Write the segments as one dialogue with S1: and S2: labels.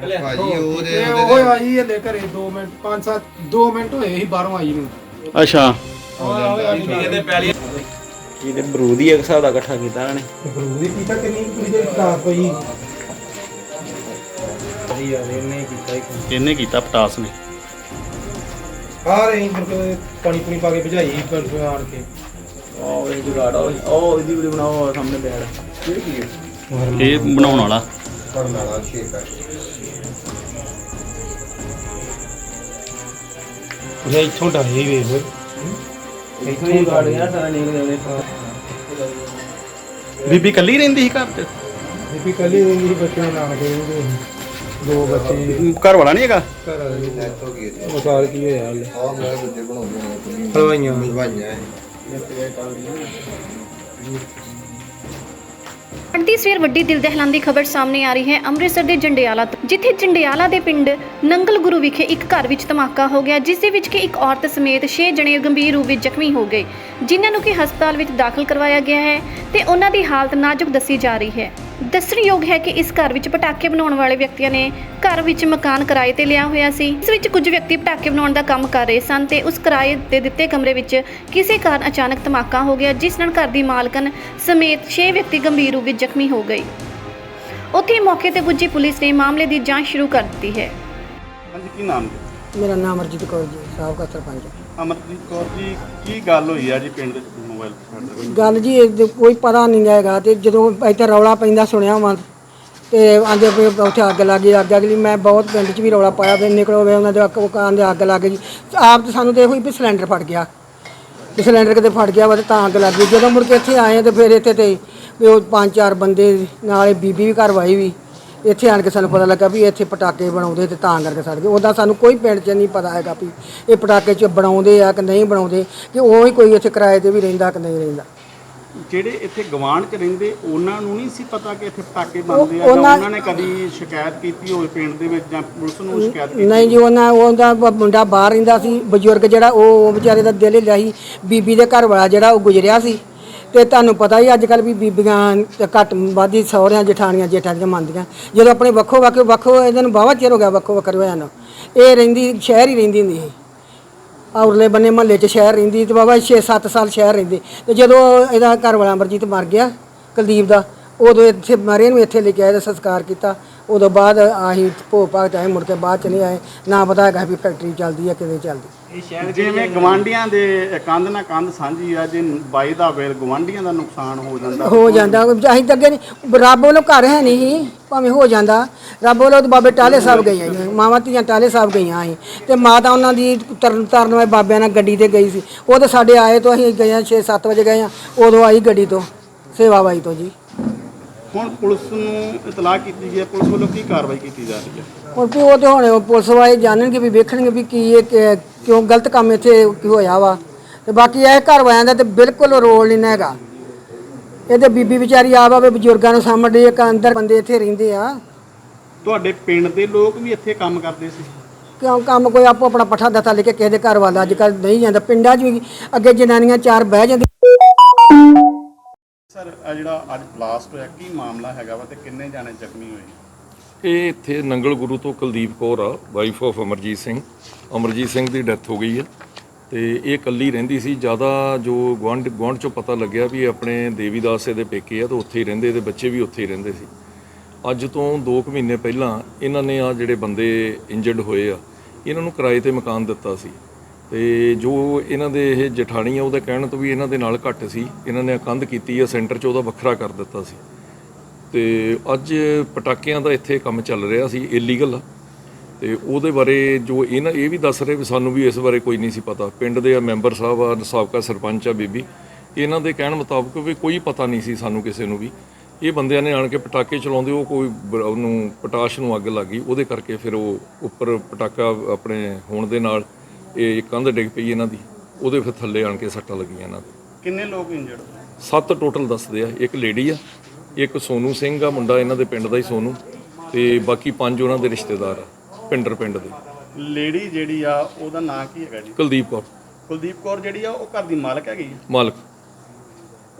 S1: ਭਾਜੀ ਉਹਦੇ
S2: ਇਹ ਉਹ ਆਈ ਹਲੇ ਘਰੇ 2 ਮਿੰਟ 5 7 2 ਮਿੰਟ ਹੋਏ ਸੀ ਬਾਹਰੋਂ ਆਈ ਨੂੰ।
S3: ਅੱਛਾ।
S4: ਇਹਦੇ ਪਹਿਲੀ ਇਹਦੇ ਬਰੂਦ ਹੀ ਇੱਕ ਹਿਸਾਬ ਦਾ ਇਕੱਠਾ ਕੀਤਾ ਇਹਨਾਂ ਨੇ।
S2: ਬਰੂ ਦੀ ਪੀਤਾ ਕਿੰਨੀ ਕੁੜੀ ਦੇ ਖਰਾਬ ਪਈ
S3: ਇਹਨੇ ਕੀਤਾ ਪਟਾਸ ਨੇ।
S2: ਆ ਰਹੀ ਫਿਰ ਪਾਣੀ ਪੂਣੀ ਪਾ ਕੇ ਭਜਾਈ ਪਰ ਆਣ ਕੇ।
S4: ਉਹ ਇਹ ਜੁਗਾੜ ਉਹ ਇਹਦੀ ਵੀਡੀਓ ਬਣਾਓ ਸਾਹਮਣੇ ਬੈਠ।
S3: ਇਹ ਬਣਾਉਣ ਵਾਲਾ।
S1: ਪੜਨ ਵਾਲਾ ਸ਼ੇਕ ਹੈ
S2: ਇਹ ਇੱਥੋਂ ਡਾਈ ਵੇਖ
S4: ਇੱਥੋਂ ਹੀ ਗਾੜ ਗਿਆ ਸਾਰਾ ਨਿਕਲ ਜਾਵੇ
S3: ਬੀਬੀ ਕੱਲੀ ਰਹਿੰਦੀ ਸੀ ਘਰ 'ਚ
S2: ਬੀਬੀ ਕੱਲੀ ਰਹਿੰਦੀ ਸੀ ਬੱਚਿਆਂ ਨਾਲ ਗਏ ਉਹਦੇ ਦੋ ਬੱਚੇ
S3: ਘਰ ਵਾਲਾ ਨਹੀਂ ਹੈਗਾ?
S2: ਘਰ ਵਾਲੇ
S1: ਇੱਥੋਂ ਕੀ ਹੈ।
S2: ਮਸਾਲ ਕੀ ਹੋਇਆ ਹਲੇ?
S1: ਆਹ ਮੈਂ ਦੂਜੇ ਬਣਾਉਂਦੇ ਕੁੜੀ
S2: ਹਲਵਾਈਆਂ।
S1: ਹਲਵਾਈਆਂ। ਹੈ
S5: ਅੱਡੀ ਸਵੇਰ ਵੱਡੀ ਦਿਲ ਦਹਿਲਾਂਦੀ ਖਬਰ ਸਾਹਮਣੇ ਆ ਰਹੀ ਹੈ। ਅੰਮ੍ਰਿਤਸਰ ਦੇ ਜੰਡਿਆਲਾ ਤੋਂ ਜਿੱਥੇ ਜੰਡਿਆਲਾ ਦੇ ਪਿੰਡ ਨੰਗਲ ਗੁਰੂ ਵਿਖੇ ਇੱਕ ਘਰ ਵਿੱਚ ਧਮਾਕਾ ਹੋ ਗਿਆ, ਜਿਸ ਦੇ ਵਿੱਚ ਕਿ ਇੱਕ ਔਰਤ ਸਮੇਤ 6 ਜਣੇ ਗੰਭੀਰ ਰੂਪ ਵਿੱਚ ਜ਼ਖਮੀ ਹੋ ਗਏ, ਜਿਨ੍ਹਾਂ ਨੂੰ ਕਿ ਹਸਪਤਾਲ ਵਿੱਚ ਦਾਖਲ ਕਰਵਾਇਆ ਗਿਆ ਹੈ ਤੇ ਉਹਨਾਂ ਦੀ ਹਾਲਤ ਨਾਜ਼ੁਕ ਦੱਸੀ ਜਾ ਰਹੀ ਹੈ। ਦੱਸਣਯੋਗ ਹੈ ਕਿ ਇਸ ਘਰ ਵਿੱਚ ਪਟਾਕੇ ਬਣਾਉਣ ਵਾਲੇ ਵਿਅਕਤੀਆਂ ਨੇ ਘਰ ਵਿੱਚ ਮਕਾਨ ਕਿਰਾਏ ਤੇ ਲਿਆ ਹੋਇਆ ਸੀ। ਇਸ ਵਿੱਚ ਕੁਝ ਵਿਅਕਤੀ ਪਟਾਕੇ ਬਣਾਉਣ ਦਾ ਕੰਮ ਕਰ ਰਹੇ ਸਨ ਤੇ ਉਸ ਕਿਰਾਏ ਦੇ ਦਿੱਤੇ ਕਮਰੇ ਵਿੱਚ ਕਿਸੇ ਕਾਰਨ ਅਚਾਨਕ ਧਮਾਕਾ ਹੋ ਗਿਆ, ਜਿਸ ਨਾਲ ਘਰ ਦੀ ਮਾਲਕਨ ਸਮੇਤ 6 ਵਿਅਕਤੀ ਗੰਭੀਰ ਰੂਪ ਵਿੱਚ ਜ਼ਖਮੀ ਹੋ ਗਏ। ਉੱਥੇ ਮੌਕੇ ਤੇ ਪੁੱਜੀ ਪੁਲਿਸ ਨੇ ਮਾਮਲੇ ਦੀ ਜਾਂਚ ਸ਼ੁਰੂ ਕਰ ਦਿੱਤੀ ਹੈ।
S3: ਹਾਂਜੀ, ਕੀ ਨਾਮ ਜੀ?
S6: ਮੇਰਾ ਨਾਮ ਅਰਜੀਤ ਕੌਰ ਜੀ ਸਾਬਕਾ ਸਰਪੰਚ।
S3: ਅਮਰਜੀਤ ਕੌਰ ਜੀ ਕੀ ਗੱਲ ਹੋਈ ਆ ਜੀ ਪਿੰਡ ਦੇ ਮੋਬਾਈਲ ਫੋਨ
S6: ਗੱਲ ਜੀ ਇਹ ਤੇ ਕੋਈ ਪਤਾ ਨਹੀਂ ਹੈਗਾ ਤੇ ਜਦੋਂ ਇੱਥੇ ਰੌਲਾ ਪੈਂਦਾ ਸੁਣਿਆ ਵਾਂ ਤੇ ਆਂਦੇ ਵੀ ਉੱਥੇ ਅੱਗ ਲੱਗੀ ਅੱਗ ਅਗਲੀ ਮੈਂ ਬਹੁਤ ਪਿੰਡ 'ਚ ਵੀ ਰੌਲਾ ਪਾਇਆ ਵੀ ਨਿਕਲੋ ਵੇ ਉਹਨਾਂ ਦੇ ਅੱਗ ਮਕਾਨ ਦੇ ਅੱਗ ਲੱਗ ਗਈ। ਆਪ ਤਾਂ ਸਾਨੂੰ ਤੇ ਇਹੋ ਹੀ ਵੀ ਸਿਲੰਡਰ ਫਟ ਗਿਆ। ਵੀ ਸਿਲੰਡਰ ਕਿਤੇ ਫਟ ਗਿਆ ਵਾ ਤੇ ਤਾਂ ਅੱਗ ਲੱਗ ਗਈ। ਜਦੋਂ ਮੁੜ ਕੇ ਇੱਥੇ ਆਏ ਤੇ ਫਿਰ ਇੱਥੇ ਤੇ ਵੀ ਉਹ ਪੰਜ ਚਾਰ ਬੰਦੇ ਨਾਲੇ ਬੀਬੀ ਵੀ ਘਰ ਵਾਈ ਵੀ ਇੱਥੇ ਆਣ ਕੇ ਸਾਨੂੰ ਪਤਾ ਲੱਗਾ ਵੀ ਇੱਥੇ ਪਟਾਕੇ ਬਣਾਉਂਦੇ ਤੇ ਤਾਂ ਕਰਕੇ ਸੜ ਗਏ। ਉਹਦਾ ਸਾਨੂੰ ਕੋਈ ਪਿੰਡ 'ਚ ਨਹੀਂ ਪਤਾ ਹੈਗਾ ਵੀ ਇਹ ਪਟਾਕੇ 'ਚ ਬਣਾਉਂਦੇ ਆ ਕਿ ਨਹੀਂ ਬਣਾਉਂਦੇ ਕਿ ਉਹ ਹੀ ਕੋਈ ਇੱਥੇ ਕਿਰਾਏ ਤੇ ਵੀ ਰਹਿੰਦਾ ਕਿ ਨਹੀਂ ਰਹਿੰਦਾ।
S3: ਜਿਹੜੇ ਇੱਥੇ ਗਵਾਂਢ 'ਚ ਰਹਿੰਦੇ ਉਹਨਾਂ ਨੂੰ ਨਹੀਂ ਸੀ ਪਤਾ ਕਿ ਇੱਥੇ ਪਟਾਕੇ ਬਣਦੇ ਆ ਜਾਂ
S6: ਉਹਨਾਂ-
S3: ਉਹਨਾਂ ਨੇ ਕਦੀ ਸ਼ਿਕਾਇਤ ਕੀਤੀ ਹੋਵੇ ਪਿੰਡ ਦੇ ਵਿੱਚ ਜਾਂ ਪੁਲਿਸ ਨੂੰ ਸ਼ਿਕਾਇਤ ਕੀਤੀ
S6: ਨਹੀਂ ਜੀ ਉਹਨਾਂ ਉਹਦਾ ਬ- ਮੁੰਡਾ ਬਾਹਰ ਰਹਿੰਦਾ ਸੀ ਬਜ਼ੁਰਗ ਜਿਹੜਾ ਉਹ ਉਹ ਵਿਚਾਰੇ ਦਾ ਦਿਲ ਹਿੱਲਿਆ ਸੀ। ਬੀਬੀ ਦੇ ਘਰ ਵਾਲਾ ਜਿਹੜਾ ਉਹ ਗੁਜਰਿਆ ਸੀ। ਤੇ ਤੁਹਾਨੂੰ ਪਤਾ ਹੀ ਅੱਜ ਕੱਲ ਵੀ ਬੀਬੀਆਂ ਘੱਟ ਵਾਦੀ ਸਹੁਰਿਆਂ, ਜਠਾਣੀਆਂ, ਜੇਠਾਂ ਦੀਆਂ ਮੰਨਦੀਆਂ। ਜਦੋਂ ਆਪਣੇ ਵੱਖੋ ਵੱਖ, ਵੱਖੋ ਇਹਨਾਂ ਨੂੰ ਬਾਵਾ ਚਿਰ ਹੋ ਗਿਆ ਵੱਖੋ ਵੱਖਰੇ ਹੋਇਆ ਨੂੰ। ਇਹ ਰਹਿੰਦੀ, ਸ਼ਹਿਰ ਹੀ ਰਹਿੰਦੀ ਹੁੰਦੀ ਸੀ। ਔਰਲੇ ਬੰਨੇ ਮਹੱਲੇ 'ਚ ਸ਼ਹਿਰ ਰਹਿੰਦੀ ਤੇ ਬਾਬਾ 6-7 ਸਾਲ ਸ਼ਹਿਰ ਰਹਿੰਦੇ। ਤੇ ਜਦੋਂ ਇਹਦਾ ਘਰ ਵਾਲਾ ਅਮਰਜੀਤ ਮਰ ਗਿਆ, ਕੁਲਦੀਪ ਦਾ, ਉਦੋਂ ਇੱਥੇ ਮਰੇ ਨੂੰ ਇੱਥੇ ਲੈ ਕੇ ਆਏ ਤੇ ਸੰਸਕਾਰ ਕੀਤਾ। ਉਦੋਂ ਬਾਅਦ ਆਹੀ ਭੋਗ ਭਾਗ ਆਏ, ਮੁੜ ਕੇ ਬਾਅਦ ਚ ਨਹੀਂ ਆਏ। ਨਾ ਪਤਾ ਹੈਗਾ ਵੀ ਫੈਕਟਰੀ ਚੱਲਦੀ ਹੈ ਕਿਵੇਂ ਚੱਲਦੀ।
S3: ਜਿਵੇਂ ਗਵਾਂਢੀਆਂ ਦੇ ਕੰਧ ਨਾਲ ਕੰਧ ਸਾਂਝੀ ਆ ਜੇ ਬਾਈ ਦਾ ਵੇਲ ਗਵਾਂਢੀਆਂ ਦਾ ਨੁਕਸਾਨ ਹੋ ਜਾਂਦਾ।
S6: ਹੋ ਜਾਂਦਾ ਅਸੀਂ ਤਾਂ ਅੱਗੇ ਨਹੀਂ ਰੱਬ ਵੱਲੋਂ ਘਰ ਹੈ ਨਹੀਂ ਸੀ, ਭਾਵੇਂ ਹੋ ਜਾਂਦਾ। ਰੱਬ ਵੱਲੋਂ ਤਾਂ ਬਾਬੇ ਟਾਲੇ ਸਾਹਿਬ ਗਈਆਂ ਸੀ, ਮਾਵਾਂ ਧੀਆਂ ਟਾਲੇ ਸਾਹਿਬ ਗਈਆਂ ਸੀ। ਤੇ ਮਾਤਾ ਉਹਨਾਂ ਦੀ ਤਰਨ ਤਾਰਨ ਵਾਲੇ ਬਾਬਿਆਂ ਨਾਲ ਗੱਡੀ ਤੇ ਗਈ ਸੀ। ਉਹ ਤਾਂ ਸਾਡੇ ਆਏ ਤੋਂ ਅਸੀਂ ਗਏ 6-7 ਵਜੇ ਗਏ ਆ ਉਦੋਂ ਆਈ ਗੱਡੀ ਤੋਂ ਸੇਵਾ ਬਾਈ ਤੋਂ ਜੀ।
S3: ਹੁਣ ਪੁਲਿਸ ਨੂੰ ਇਤਲਾਹ ਕੀਤੀ ਗਈ ਹੈ ਪੁਲਿਸ ਵੱਲੋਂ ਕੀ ਕਾਰਵਾਈ ਕੀਤੀ ਜਾ ਰਹੀ ਹੈ?
S6: ਹੁਣ ਵੀ ਉਹ ਤੇ ਹੁਣ ਪੁਲਿਸ ਵਾਲੇ ਜਾਣਨਗੇ ਵੀ ਵੇਖਣਗੇ ਵੀ ਕੀ ਇਹ ਕਿ- ਕਿਉਂ ਗਲਤ ਕੰਮ ਇੱਥੇ ਕੀ ਹੋਇਆ ਵਾ? ਤੇ ਬਾਕੀ ਇਹ ਘਰ ਵਾਲਿਆਂ ਦਾ ਤੇ ਬਿਲਕੁਲ ਰੋਲ ਨਹੀਂ ਹੈਗਾ। ਇਹਦੇ ਬੀਬੀ ਵਿਚਾਰੀ ਆਪ ਆਵੇ ਬਜ਼ੁਰਗਾਂ ਨੂੰ ਸਾਂਭਦੇ ਇੱਕ ਅੰਦਰ ਬੰਦੇ ਇੱਥੇ ਰਹਿੰਦੇ ਆ।
S3: ਤੁਹਾਡੇ ਪਿੰਡ ਦੇ ਲੋਕ ਵੀ ਇੱਥੇ ਕੰਮ ਕਰਦੇ ਸੀ?
S6: ਕਿਉਂ ਕੰਮ ਕੋਈ ਆਪੋ ਆਪਣਾ ਪੱਠਾ ਦੱਤਾ ਲੈ ਕੇ ਕਿਸੇ ਦੇ ਘਰ ਵਾਲਾ ਅੱਜ ਕੱਲ ਨਹੀਂ ਜਾਂਦਾ। ਪਿੰਡਾਂ 'ਚ ਵੀ ਅੱਗੇ ਜਨਾਨੀਆਂ ਚਾਰ ਬਹਿ ਜਾਂਦੀਆਂ।
S3: ਸਰ ਆ ਜਿਹੜਾ ਅੱਜ ਬਲਾਸਟ ਹੋਇਆ ਕੀ ਮਾਮਲਾ ਹੈਗਾ ਵਾ ਤੇ ਕਿੰਨੇ ਜਾਣੇ ਜ਼ਖਮੀ ਹੋਏ?
S7: ਇਹ ਇੱਥੇ ਨੰਗਲ ਗੁਰੂ ਤੋਂ ਕੁਲਦੀਪ ਕੌਰ ਆ ਵਾਈਫ ਆਫ ਅਮਰਜੀਤ ਸਿੰਘ। ਅਮਰਜੀਤ ਸਿੰਘ ਦੀ ਡੈਥ ਹੋ ਗਈ ਹੈ। ਤੇ ਇਹ ਇਕੱਲੀ ਰਹਿੰਦੀ ਸੀ। ਜ਼ਿਆਦਾ ਜੋ ਗੁਆਂਢ ਗੁਆਂਢ ਚੋਂ ਪਤਾ ਲੱਗਿਆ ਵੀ ਆਪਣੇ ਦੇਵੀਦਾਸ ਦੇ ਪੇਕੇ ਆ, ਤੇ ਉੱਥੇ ਹੀ ਰਹਿੰਦੇ ਤੇ ਬੱਚੇ ਵੀ ਉੱਥੇ ਹੀ ਰਹਿੰਦੇ ਸੀ। ਅੱਜ ਤੋਂ 2 ਕੁ ਮਹੀਨੇ ਪਹਿਲਾਂ ਇਹਨਾਂ ਨੇ ਆ ਜਿਹੜੇ ਬੰਦੇ ਇੰਜਰਡ ਹੋਏ ਆ, ਇਹਨਾਂ ਨੂੰ ਕਿਰਾਏ ਤੇ ਮਕਾਨ ਦਿੱਤਾ ਸੀ। ਤੇ ਜੋ ਇਹਨਾਂ ਦੇ ਇਹ ਜਠਾਣੀ ਆ, ਉਹਦੇ ਕਹਿਣ ਤੋਂ ਵੀ ਇਹਨਾਂ ਦੇ ਨਾਲ ਘੱਟ ਸੀ। ਇਹਨਾਂ ਨੇ ਕੰਧ ਕੀਤੀ ਆ, ਸੈਂਟਰ 'ਚ ਉਹਦਾ ਵੱਖਰਾ ਕਰ ਦਿੱਤਾ ਸੀ। ਤੇ ਅੱਜ ਪਟਾਕਿਆਂ ਦਾ ਇੱਥੇ ਕੰਮ ਚੱਲ ਰਿਹਾ ਸੀ ਇਲੀਗਲ ਤੇ ਉਹਦੇ ਬਾਰੇ ਜੋ ਇਹਨਾਂ ਇਹ ਵੀ ਦੱਸ ਰਹੇ ਵੀ ਸਾਨੂੰ ਵੀ ਇਸ ਬਾਰੇ ਕੋਈ ਨਹੀਂ ਸੀ ਪਤਾ। ਪਿੰਡ ਦੇ ਆ ਮੈਂਬਰ ਸਾਹਿਬ ਆ ਸਾਬਕਾ ਸਰਪੰਚ ਆ ਬੀਬੀ। ਇਹਨਾਂ ਦੇ ਕਹਿਣ ਮੁਤਾਬਕ ਵੀ ਕੋਈ ਪਤਾ ਨਹੀਂ ਸੀ ਸਾਨੂੰ ਕਿਸੇ ਨੂੰ ਵੀ। ਇਹ ਬੰਦਿਆਂ ਨੇ ਆਣ ਕੇ ਪਟਾਕੇ ਚਲਾਉਂਦੇ ਉਹ ਕੋਈ ਉਹਨੂੰ ਪਟਾਸ਼ ਨੂੰ ਅੱਗ ਲੱਗ ਗਈ। ਉਹਦੇ ਕਰਕੇ ਫਿਰ ਉਹ ਉੱਪਰ ਪਟਾਕਾ ਆਪਣੇ ਹੋਣ ਦੇ ਨਾਲ ਇਹ ਕੰਧ ਡਿੱਗ ਪਈ ਇਹਨਾਂ ਦੀ। ਉਹਦੇ ਫਿਰ ਥੱਲੇ ਆਣ ਕੇ ਸੱਟਾਂ ਲੱਗੀਆਂ ਇਹਨਾਂ ਦੇ।
S3: ਕਿੰਨੇ ਲੋਕ ਇੰਜਰਡ
S7: ਸੱਤ ਟੋਟਲ ਦੱਸਦੇ ਆ। ਇੱਕ ਲੇਡੀ ਆ। ਇੱਕ ਸੋਨੂ ਸਿੰਘ ਆ ਮੁੰਡਾ ਇਹਨਾਂ ਦੇ ਪਿੰਡ ਦਾ ਹੀ ਸੋਨੂ ਤੇ ਬਾਕੀ ਪੰਜ ਉਹਨਾਂ ਦੇ ਰਿਸ਼ਤੇਦਾਰ ਆ ਪਿੰਡਰ ਪਿੰਡ ਦੇ।
S3: ਲੇਡੀ ਜਿਹੜੀ ਆ ਉਹਦਾ ਨਾਂ ਕੀ ਹੈਗਾ ਜੀ?
S7: ਕੁਲਦੀਪ ਕੌਰ।
S3: ਕੁਲਦੀਪ ਕੌਰ ਜਿਹੜੀ ਆ ਉਹ ਘਰ ਦੀ ਮਾਲਕ ਹੈਗੀ ਆ।
S7: ਮਾਲਕ।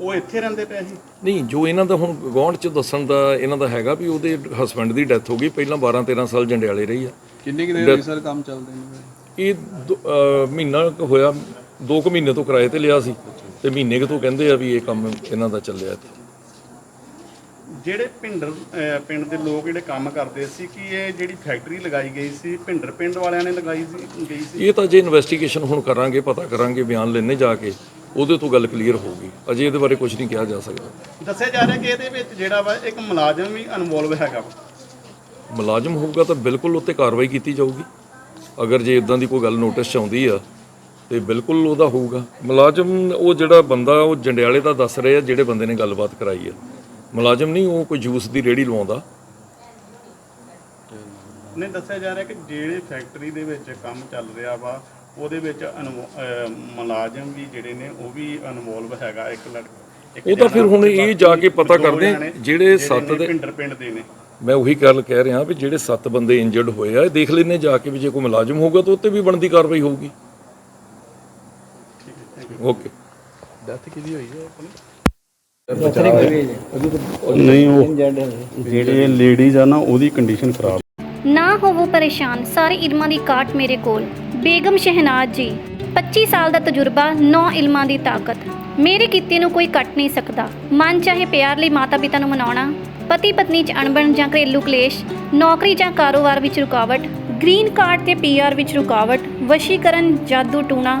S3: ਉਹ ਇੱਥੇ ਰਹਿੰਦੇ ਪਏ ਸੀ
S7: ਨਹੀਂ ਜੋ ਇਹਨਾਂ ਦਾ ਹੁਣ ਗਵਾਂਢ ਚ ਦੱਸਣ ਦਾ ਇਹਨਾਂ ਦਾ ਹੈਗਾ ਵੀ ਉਹਦੇ ਹਸਬੰਡ ਦੀ ਡੈਥ ਹੋ ਗਈ ਪਹਿਲਾਂ 12 13 ਸਾਲ ਜੰਡਿਆਲੇ ਰਹੀ ਆ।
S4: ਕਿੰਨੇ ਕਿ ਦੇਰ ਸਰ ਕੰਮ ਚੱਲਦੇ ਨੇ?
S7: ਇਹ ਦੋ- ਅਹ ਮਹੀਨਾ ਕੁ ਹੋਇਆ 2 ਕੁ ਮਹੀਨੇ ਤੋਂ ਕਿਰਾਏ ਤੇ ਲਿਆ ਸੀ ਤੇ ਮਹੀਨੇ ਕੁ ਤੋਂ ਕਹਿੰਦੇ ਆ ਵੀ ਇਹ ਕੰਮ ਇਹਨਾਂ ਦਾ ਚੱਲਿਆ ਇੱਥੇ।
S3: ਜਿਹੜੇ ਭਿੰਡਰ ਅਹ ਪਿੰਡ ਦੇ ਲੋਕ ਜਿਹੜੇ ਕੰਮ ਕਰਦੇ ਸੀ ਕਿ ਇਹ ਜਿਹੜੀ ਫੈਕਟਰੀ ਲਗਾਈ ਗਈ ਸੀ ਭਿੰਡਰ ਪਿੰਡ ਵਾਲਿਆਂ ਨੇ ਲਗਾਈ ਸੀ ਗਈ ਸੀ?
S7: ਇਹ ਤਾਂ ਜੇ ਇਨਵੈਸਟੀਗੇਸ਼ਨ ਹੁਣ ਕਰਾਂਗੇ ਪਤਾ ਕਰਾਂਗੇ ਬਿਆਨ ਲੈਣੇ ਜਾ ਕੇ ਉਹਦੇ ਤੋਂ ਗੱਲ ਕਲੀਅਰ ਹੋਊਗੀ। ਅਜੇ ਇਹਦੇ ਬਾਰੇ ਕੁਝ ਨਹੀਂ ਕਿਹਾ ਜਾ ਸਕਦਾ।
S3: ਦੱਸਿਆ ਜਾ ਰਿਹਾ ਕਿ ਇਹਦੇ ਵਿੱਚ ਜਿਹੜਾ ਵਾ ਇੱਕ ਮੁਲਾਜ਼ਮ ਵੀ ਇਨਵੋਲਵ ਹੈਗਾ ਵਾ।
S7: ਮੁਲਾਜ਼ਮ ਹੋਊਗਾ ਤਾਂ ਬਿਲਕੁਲ ਉੱਤੇ ਕਾਰਵਾਈ ਕੀਤੀ ਜਾਊਗੀ। ਅਗਰ ਜੇ ਇਦਾਂ ਦੀ ਕੋਈ ਗੱਲ ਨੋਟਿਸ 'ਚ ਆਉਂਦੀ ਆ ਤੇ ਬਿਲਕੁਲ ਉਹਦਾ ਹੋਊਗਾ। ਮੁਲਾਜ਼ਮ ਉਹ ਜਿਹੜਾ ਬੰਦਾ ਉਹ ਜੰਡਿਆਲੇ ਦਾ ਦੱਸ ਰਹੇ ਆ ਜਿਹੜੇ ਬੰਦੇ ਨੇ ਗੱਲਬਾਤ ਕਰਾਈ ਆ। ਮੁਲਾਜ਼ਮ ਨਹੀਂ ਉਹ ਕੋਈ ਜੂਸ ਦੀ ਰੇੜੀ ਲਵਾਉਂਦਾ।
S3: ਨੇ ਦੱਸਿਆ ਜਾ ਰਿਹਾ ਕਿ ਜਿਹੜੇ ਫੈਕਟਰੀ ਦੇ ਵਿੱਚ ਕੰਮ ਚੱਲ ਰਿਹਾ ਵਾ ਉਹਦੇ ਵਿੱਚ ਅਨਵੋ- ਅਹ ਮੁਲਾਜ਼ਮ ਵੀ ਜਿਹੜੇ ਨੇ ਉਹ ਵੀ ਇਨਵੋਲਵ ਹੈਗਾ ਇੱਕ ਲੜਕਾ
S7: ਉਹ ਤਾਂ ਫਿਰ ਹੁਣ ਇਹ ਜਾ ਕੇ ਪਤਾ ਕਰਦੇ ਜਿਹੜੇ ਸੱਤ ਦੇ
S3: ਭਿੰਡਰ ਪਿੰਡ ਦੇ ਨੇ।
S7: ਮੈਂ ਉਹੀ ਗੱਲ ਕਹਿ ਰਿਹਾ ਵੀ ਜਿਹੜੇ 7 ਬੰਦੇ ਇੰਜਰਡ ਹੋਏ ਆ ਇਹ ਦੇਖ ਲੈਨੇ ਜਾ ਕੇ ਵੀ ਜੇ ਕੋਈ ਮੁਲਾਜ਼ਮ ਹੋਊਗਾ ਤਾਂ ਉੱਤੇ ਵੀ ਬਣਦੀ ਕਾਰਵਾਈ ਹੋਊਗੀ। ਓਕੇ
S3: ਨਹੀਂ, ਉਹ ਜਿਹੜੇ ਲੇਡੀਜ਼ ਆ ਨਾ, ਉਹਦੀ ਕੰਡੀਸ਼ਨ ਖਰਾਬ।
S5: ਨਾ ਹੋਵੋ ਪਰੇਸ਼ਾਨ, ਸਾਰੇ ਇਲਮਾਂ ਦੀ ਕਾਟ ਮੇਰੇ ਕੋਲ। ਬੇਗਮ ਸ਼ਹਿਨਾਜ਼ ਜੀ 25 ਸਾਲ ਦਾ ਤਜਰਬਾ 9 ਇਲਮਾਂ ਦੀ ਤਾਕਤ। ਮੇਰੇ ਕੀਤੇ ਨੂੰ ਕੋਈ ਕੱਟ ਨਹੀਂ ਸਕਦਾ। ਮਨ ਚਾਹੇ ਪਿਆਰ ਲਈ ਮਾਤਾ ਪਿਤਾ ਨੂੰ ਮਨਾਉਣਾ ਪਤੀ ਪਤਨੀ 'ਚ ਅਣਬਣ ਜਾਂ ਘਰੇਲੂ ਕਲੇਸ਼, ਨੌਕਰੀ ਜਾਂ ਕਾਰੋਬਾਰ ਵਿੱਚ ਰੁਕਾਵਟ ਗ੍ਰੀਨ ਕਾਰਡ ਤੇ ਪੀਆਰ ਵਿੱਚ ਰੁਕਾਵਟ, ਵਸ਼ੀਕਰਨ, ਜਾਦੂ ਟੂਣਾ